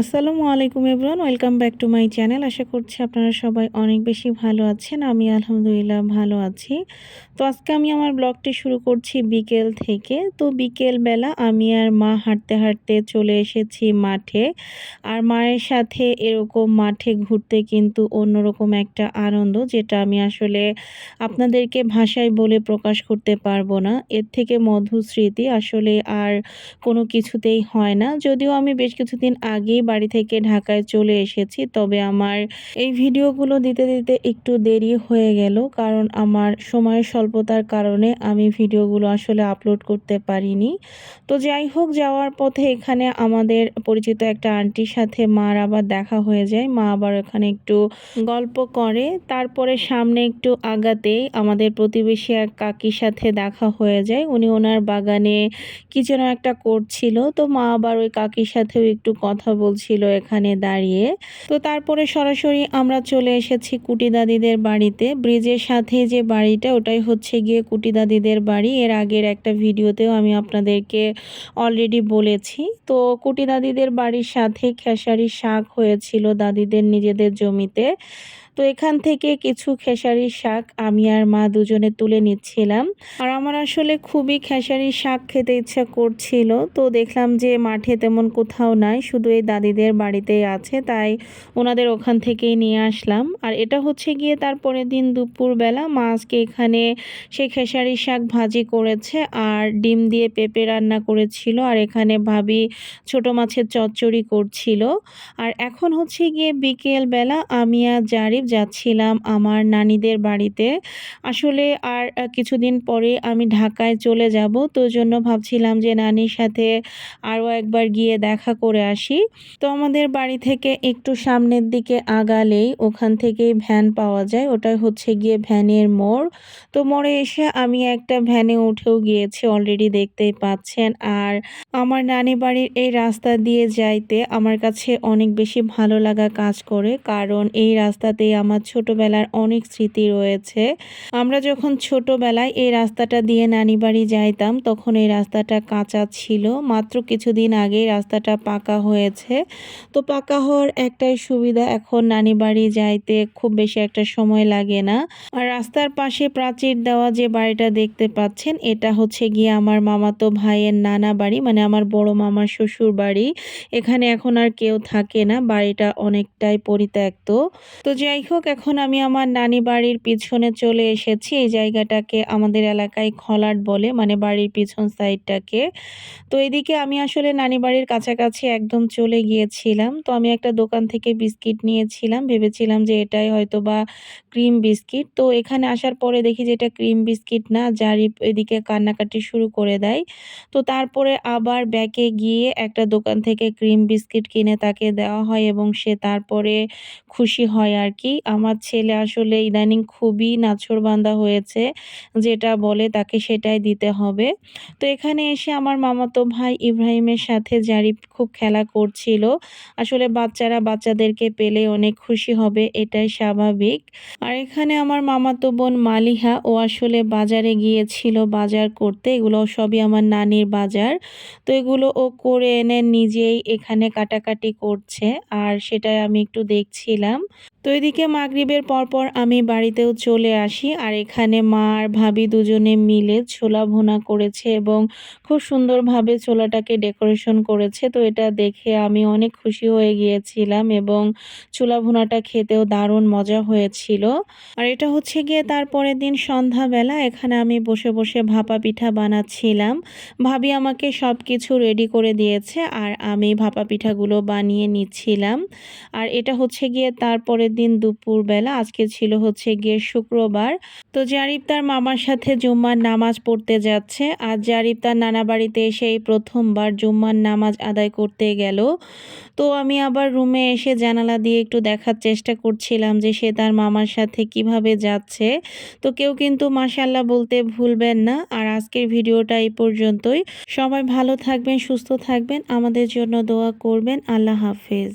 আসসালামু আলাইকুম everyone, welcome back to my channel. আশা করছি আপনারা সবাই অনেক বেশি ভালো আছেন, আমি আলহামদুলিল্লাহ ভালো আছি। তো আজকে আমি আমার ব্লগটি শুরু করছি বিকেল থেকে। তো বিকেল বেলা আমি আর মা হাঁটতে হাঁটতে চলে এসেছি মাঠে। আর মায়ের সাথে এরকম মাঠে ঘুরতে কিন্তু অন্যরকম একটা আনন্দ, যেটা আমি আসলে আপনাদেরকে ভাষায় বলে প্রকাশ করতে পারব না। এর থেকে মধুর স্মৃতি আসলে আর কোনো কিছুতেই হয় না। যদিও আমি বেশ কিছুদিন আগেই বাড়ি থেকে ঢাকায় চলে এসেছি। তবে আমার এই ভিডিওগুলো দিতে দিতে একটু দেরি হয়ে গেল। কারণ আমার সময়ের স্বল্পতার কারণে আমি ভিডিওগুলো আসলে আপলোড করতে পারিনি। তো যাই হোক, যাওয়ার পথে এখানে আমাদের পরিচিত একটা আন্টির সাথে মার আবার দেখা হয়ে যায়। মা আবার এখানে একটু গল্প করে। তারপরে সামনে একটু আগাতেই আমাদের প্রতিবেশী এক কাকির সাথে দেখা হয়ে যায়। উনি ওনার বাগানে কি যেন একটা করছিল। তো মা আবার ওই কাকির সাথেও একটু কথা বলছিল এখানে দাঁড়িয়ে। তো তারপরে সরাসরি আমরা চলে এসেছি কুটি দাদিদের বাড়িতে। ব্রিজের সাথে যে বাড়িটা, ওটাই হচ্ছে গিয়ে কুটি দাদিদের বাড়ি। এর আগের একটা ভিডিওতেও আমি আপনাদেরকে অলরেডি বলেছি। তো কুটি দাদিদের বাড়ির সাথে খেসারি শাক হয়েছিল দাদিদের নিজেদের জমিতে। তো এখান থেকে কিছু খেসারির শাক আমি আর মা দুজনে তুলে নিচ্ছিলাম। আর আমার আসলে খুবই খেসারির শাক খেতে ইচ্ছা করছিল। তো দেখলাম যে মাঠে তেমন কোথাও নাই, শুধু এই দাদিদের বাড়িতেই আছে, তাই ওনাদের ওখান থেকেই নিয়ে আসলাম। আর এটা হচ্ছে গিয়ে তারপরের দিন দুপুরবেলা। মা আজকে এখানে সে খেসারির শাক ভাজি করেছে আর ডিম দিয়ে পেঁপে রান্না করেছিল। আর এখানে ভাবি ছোট মাছের চচ্চড়ি করছিল। আর এখন হচ্ছে গিয়ে বিকেল বেলা আমি আর জারিফ যাচ্ছিলাম আমার নানিদের বাড়িতে। আসলে আর কিছুদিন পরে আমি ঢাকায় চলে যাব, তো জন্য ভাবছিলাম যে নানির সাথে আরও একবার গিয়ে দেখা করে আসি। তো আমাদের বাড়ি থেকে একটু সামনের দিকে আগালেই ওখান থেকেই ভ্যান পাওয়া যায় ওটা হচ্ছে গিয়ে ভ্যানের মোড়। তো মোড়ে এসে আমি একটা ভ্যানে উঠেও গিয়েছি, অলরেডি দেখতেই পাচ্ছেন। আর আমার নানি বাড়ির এই রাস্তা দিয়ে যাইতে আমার কাছে অনেক বেশি ভালো লাগা কাজ করে, কারণ এই রাস্তাতেই আমার ছোটবেলার অনেক স্মৃতি রয়েছে। আমরা যখন ছোটবেলায় এই রাস্তাটা দিয়ে নানি বাড়ি যাইতাম, তখন এই রাস্তাটা কাঁচা ছিল। মাত্র কিছুদিন আগে রাস্তাটা পাকা হয়েছে। তো পাকা হওয়ার একটাই সুবিধা, এখন নানি বাড়ি যাইতে খুব বেশি একটা সময় লাগে না। আর রাস্তার পাশে প্রাচীর দেওয়া যে বাড়িটা দেখতে পাচ্ছেন, এটা হচ্ছে গিয়ে আমার মামাতো ভাইয়ের নানা বাড়ি মানে আমার বড় মামার শ্বশুর বাড়ি। এখানে এখন আর কেউ থাকে না, বাড়িটা অনেকটাই পরিত্যক্ত। তো যাই হোক এখন আমি আমার নানি বাড়ির পিছনে চলে এসেছি। এই জায়গাটাকে আমাদের এলাকায় খলাট বলে মানে বাড়ির পিছন সাইডটাকে। তো এদিকে আমি আসলে নানি বাড়ির কাছাকাছি একদম চলে গিয়েছিলাম। তো আমি একটা দোকান থেকে বিস্কিট নিয়েছিলাম। ভেবেছিলাম যে এটাই হয়তো বা ক্রিম বিস্কিট। তো এখানে আসার পরে দেখি যে এটা ক্রিম বিস্কিট না জারি এদিকে কান্নাকাটি শুরু করে দেয়। তো তারপরে আবার ব্যাকে গিয়ে একটা দোকান থেকে ক্রিম বিস্কিট কিনে তাকে দেওয়া হয় এবং সে তারপরে খুশি হয় আর কি। আমার ছেলে আসলে ইদানিং খুবই নাছোড়বান্দা হয়েছে, যেটা বলে তাকে সেটাই দিতে হবে। তো এখানে এসে আমার মামাতো ভাই ইব্রাহিমের সাথে জারিফ খুব খেলা করছিল। আসলে বাচ্চারা বাচ্চাদেরকে পেলে অনেক খুশি হবে, এটাই স্বাভাবিক। আর এখানে আমার মামাতো বোন মালিহা, ও আসলে বাজারে গিয়েছিল বাজার করতে, এগুলো সবই আমার নানির বাজার। তো এগুলো ও করে এনে নিজেই এখানে কাটাকাটি করছে, আর সেটাই আমি একটু দেখছিলাম। তো এদিকে মাগরিবের পরপর আমি বাড়িতেও চলে আসি আর এখানে মা আর ভাবি দুজনে মিলে ছোলা ভোনা করেছে এবং খুব সুন্দরভাবে ছোলাটাকে ডেকোরেশন করেছে। তো এটা দেখে আমি অনেক খুশি হয়ে গিয়েছিলাম এবং ছোলা ভোনাটা খেতেও দারুণ মজা হয়েছিল। আর এটা হচ্ছে গিয়ে তারপরের দিন সন্ধ্যাবেলা, এখানে আমি বসে বসে ভাপা পিঠা বানাচ্ছিলাম। ভাবি আমাকে সব কিছু রেডি করে দিয়েছে আর আমি ভাপা পিঠাগুলো বানিয়ে নিচ্ছিলাম। আর এটা হচ্ছে গিয়ে তারপরের দিন দুপুরবেলা, আজকে ছিল হচ্ছে গিয়ে শুক্রবার। তো জারিফ তার মামার সাথে জুম্মার নামাজ পড়তে যাচ্ছে আর জারিফ তার নানা বাড়িতে এসে এই প্রথমবার জুম্মার নামাজ আদায় করতে গেল। তো আমি আবার রুমে এসে জানালা দিয়ে একটু দেখার চেষ্টা করছিলাম যে সে তার মামার সাথে কীভাবে যাচ্ছে। তো কেউ কিন্তু মাসাল্লাহ বলতে ভুলবেন না আর আজকের ভিডিওটা এই পর্যন্তই। সবাই ভালো থাকবেন, সুস্থ থাকবেন, আমাদের জন্য দোয়া করবেন। আল্লাহ হাফেজ।